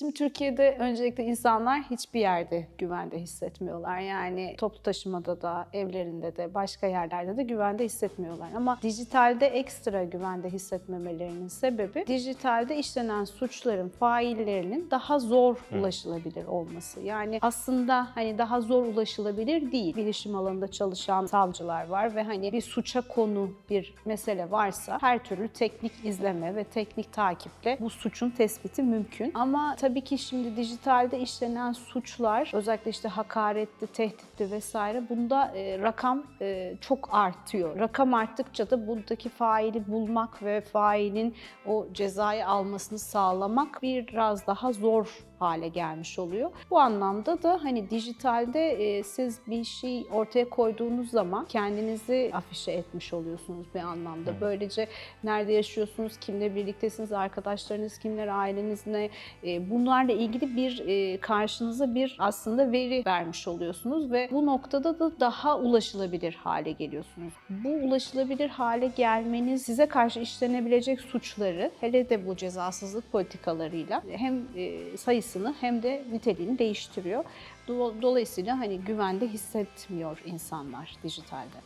Şimdi Türkiye'de öncelikle insanlar hiçbir yerde güvende hissetmiyorlar. Yani toplu taşımada da, evlerinde de, başka yerlerde de güvende hissetmiyorlar. Ama dijitalde ekstra güvende hissetmemelerinin sebebi dijitalde işlenen suçların faillerinin daha zor ulaşılabilir olması. Yani aslında hani daha zor ulaşılabilir değil. Bilişim alanında çalışan savcılar var ve hani bir suça konu bir mesele varsa her türlü teknik izleme ve teknik takiple bu suçun tespiti mümkün. Ama tabii ki şimdi dijitalde işlenen suçlar özellikle işte hakaretli, tehditli vesaire bunda e, rakam e, çok artıyor. Rakam arttıkça da buradaki faili bulmak ve failin o cezayı almasını sağlamak biraz daha zor hale gelmiş oluyor. Bu anlamda da hani dijitalde e, siz bir şey ortaya koyduğunuz zaman kendinizi afişe etmiş oluyorsunuz bir anlamda. Böylece nerede yaşıyorsunuz, kimle birliktesiniz, arkadaşlarınız kimler, aileniz ne e, bunlarla ilgili bir e, karşınıza bir aslında veri vermiş oluyorsunuz ve bu noktada da daha ulaşılabilir hale geliyorsunuz. Bu ulaşılabilir hale gelmeniz size karşı işlenebilecek suçları hele de bu cezasızlık politikalarıyla hem e, sayısını hem de niteliğini değiştiriyor. Do- Dolayısıyla hani güvende hissetmiyor insanlar dijitalde.